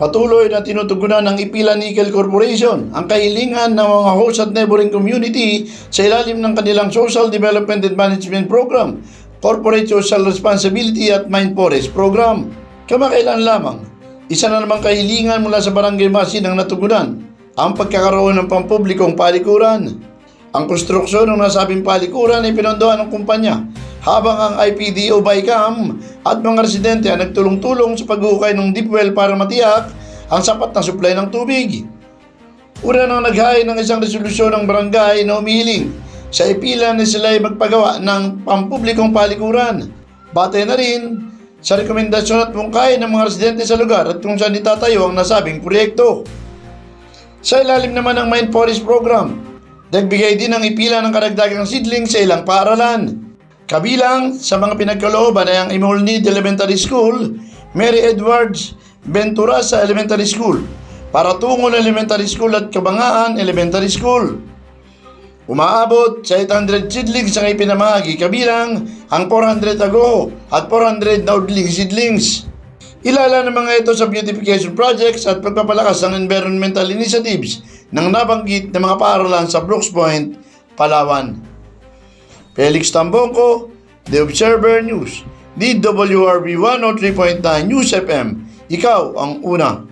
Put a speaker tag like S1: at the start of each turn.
S1: Patuloy na tinutugunan ng Ipila Nickel Corporation ang kahilingan ng mga host at neighboring community sa ilalim ng kanilang Social Development and Management Program, Corporate Social Responsibility at Mind Forest Program. Kamakailan lamang, isa na namang kahilingan mula sa Barangay Masin ang natugunan, ang pagkakaroon ng pampublikong palikuran. Ang konstruksyon ng nasabing palikuran ay pinondohan ng kumpanya habang ang IPDO BICAM at mga residente ang nagtulong-tulong sa paghuhukay ng deep well para matiyak ang sapat na supply ng tubig. Una nang naghain ng isang resolusyon ng barangay na umihiling sa ipila na sila ay magpagawa ng pampublikong palikuran. Batay na rin sa rekomendasyon at mungkay ng mga residente sa lugar at kung saan itatayo ang nasabing proyekto. Sa ilalim naman ng Mind Forest Program, nagbigay din ng ipila ng karagdagang seedling sa ilang paaralan. Kabilang sa mga pinagkalooban ay ang Imolnid Elementary School, Mary Edwards Venturasa Elementary School, Paratungol Elementary School at Kabangaan Elementary School. Umaabot sa 800 seedlings ang ipinamahagi kabilang ang 400 ago at 400 naudling seedlings. Ilala ng mga ito sa beautification projects at pagpapalakas ng environmental initiatives ng nabanggit na mga paaralan sa Brooks Point, Palawan. Felix Tambongko, The Observer News, DWRB 103.9 News FM. Ikaw ang una.